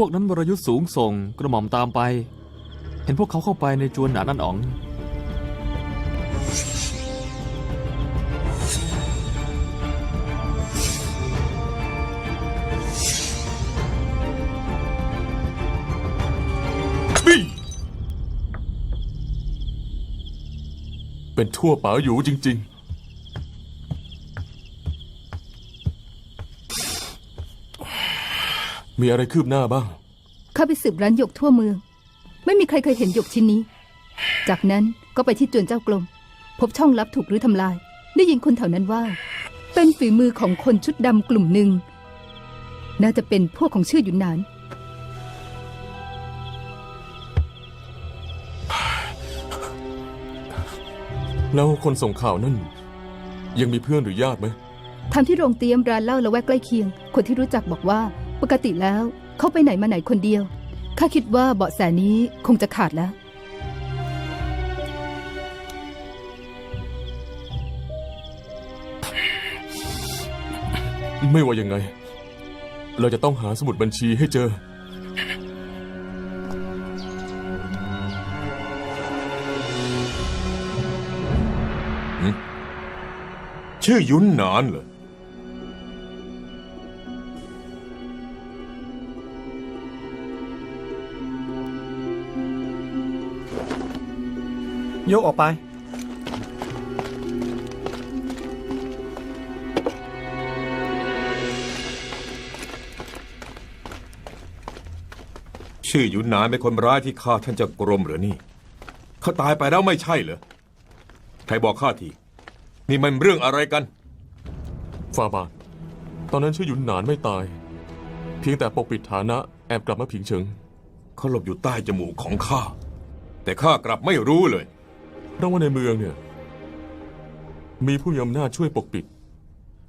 วกนั้นวรยุทธ์สูงส่งกระหม่อมตามไป เห็นพวกเขาเข้าไปในจวนหนานันอ๋อง เป็นทั่วป๋าอยู่จริง ๆ มีอะไรคืบหน้าบ้าง เข้าไปสืบร้านหยกทั่วเมือง ไม่มีใครเคยเห็นหยกชิ้นนี้ จากนั้นก็ไปที่จวนเจ้ากรมพบช่องลับถูกรื้อทำลาย ได้ยินคนแถวนั้นว่า เป็นฝีมือของคนชุดดำกลุ่มหนึ่ง น่าจะเป็นพวกของชื่อหยุนหนาน แล้วคนส่งข่าวนั่น ยังมีเพื่อนหรือญาติไหมทำที่โรงเตรียมร้านเหล้าละแวกใกล้เคียง คนที่รู้จักบอกว่า ปกติแล้วเขาไปไหนมาไหนคนเดียว ข้าคิดว่าเบาะแสนี้คงจะขาดแล้ว ไม่ว่ายังไง เราจะต้องหาสมุดบัญชีให้เจอ ชื่อยุนหนานเหรอ ยกออกไป ชื่อยุนหนานเป็นคนร้ายที่ฆ่าท่านเจ้ากรมเหรอนี่เขาตายไปแล้วไม่ใช่เหรอใครบอกข้าที นี่มันเรื่องอะไรกันฟาบาทตอนนั้นชื่อหยุนหนานไม่ตาย เพียงแต่ปกปิดฐานะแอบกลับมาผิงเฉิง เขาหลบอยู่ใต้จมูกของข้า แต่ข้ากลับไม่รู้เลย เพราะว่าในเมืองเนี่ย มีผู้มีอำนาจช่วยปกปิด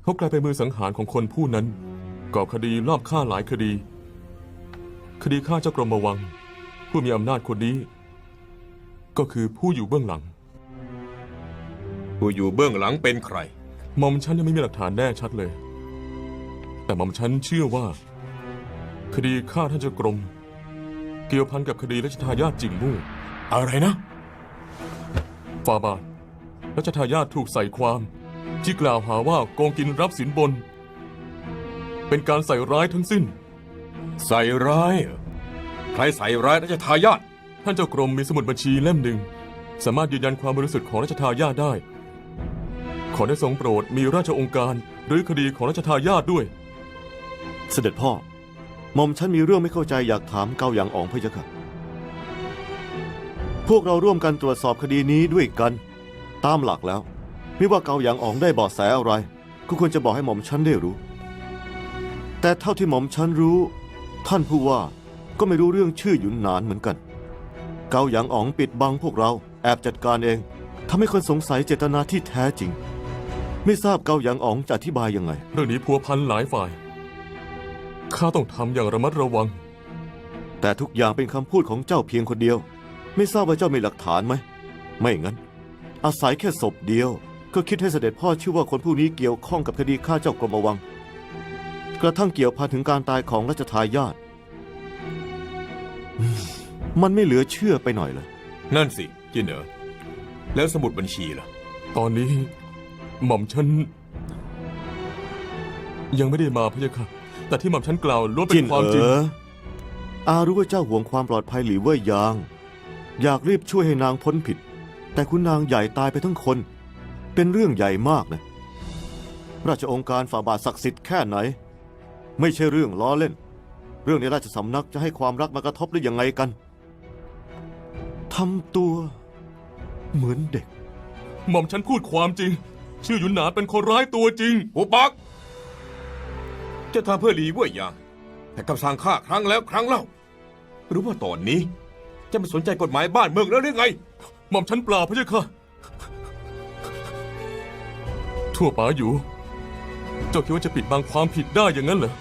เขากลายเป็นมือสังหารของคนผู้นั้น ก่อคดีลอบฆ่าหลายคดี คดีฆ่าเจ้ากรมวัง ผู้มีอำนาจคนนี้ ก็คือผู้อยู่เบื้องหลัง ผู้อยู่เบื้องหลังเป็นใคร หม่อมฉันยังไม่มีหลักฐานแน่ชัดเลย แต่หม่อมฉันเชื่อว่า คดีฆ่าท่านเจ้ากรม เกี่ยวพันกับคดีรัชทายาทจิงมู่ อะไรนะ ฟาบาทรัชทายาทถูกใส่ความ ที่กล่าวหาว่าโกงกินรับสินบน เป็นการใส่ร้ายทั้งสิ้น ใส่ร้ายเหรอใครใส่ร้ายรัชทายาทท่านเจ้ากรมมีสมุดบัญชีเล่มหนึ่ง สามารถยืนยันความบริสุทธิ์ของรัชทายาทได้ ขอได้ทรงโปรดมีราชองค์การหรือคดีของรัชทายาทด้วย เสด็จพ่อหม่อมฉันมีเรื่องไม่เข้าใจอยากถามเกาหยางอ๋องพะยะค่ะ พวกเราร่วมกันตรวจสอบคดีนี้ด้วยกัน ตามหลักแล้ว ไม่ว่าเกาหยางอ๋องได้เบาะแสอะไร ก็ควรจะบอกให้หม่อมฉันได้รู้ แต่เท่าที่หม่อมฉันรู้ ท่านผู้ว่าก็ไม่รู้เรื่องชื่อหยุนหนานเหมือนกัน เกาหยางอ๋องปิดบังพวกเราแอบจัดการเองทำให้คนสงสัยเจตนาที่แท้จริง ไม่ทราบเกาหยางอ๋องจะอธิบายยังไง เรื่องนี้พัวพันหลายฝ่าย ข้าต้องทำอย่างระมัดระวัง แต่ทุกอย่างเป็นคำพูดของเจ้าเพียงคนเดียว ไม่ทราบว่าเจ้ามีหลักฐานไหม ไม่งั้น อาศัยแค่ศพเดียว ก็คิดให้เสด็จพ่อเชื่อว่าคนผู้นี้เกี่ยวข้องกับคดีฆ่าเจ้ากรมวัง กระทั่งเกี่ยวพันถึงการตายของรัชทายาทอืมมันไม่เหลือเชื่อไปหน่อยเลยนั่นสิจินเหรอแล้วสมุดบัญชีล่ะ ตอนนี้ หม่อมฉัน ยังไม่ได้มาพะยะค่ะ แต่ที่หม่อมฉันกล่าวล้วนเป็จินนความจริงเอ๋ออารู้ว่าเจ้าห่วงความปลอดภัยหลีเว่ยยาง อยากรีบช่วยให้นางพ้นผิด แต่คุณนางใหญ่ตายไปทั้งคน เป็นเรื่องใหญ่มากนะ ราชองค์การฝ่าบาทศักดิ์สิทธิ์แค่ไหน ไม่ใช่เรื่องล้อเล่น เรื่องในราชสำนักจะให้ความรักมากระทบได้ยังไงกันทำตัว เหมือนเด็ก หม่อมฉันพูดความจริง ชื่อหยุนหนานเป็นคนร้ายตัวจริง หูปัก จะทำเพื่อหลีเว่ยยางแต่คำสั่งฆ่าครั้งแล้วครั้งเล่า หรือว่าตอนนี้ จะไม่สนใจกฎหมายบ้านเมืองแล้วหรือไง หม่อมฉันเปล่าพะยะค่ะ ทั่วป๋าอยู่ เจ้าคิดว่าจะปิดบังความผิดได้อย่างนั้นเหรอ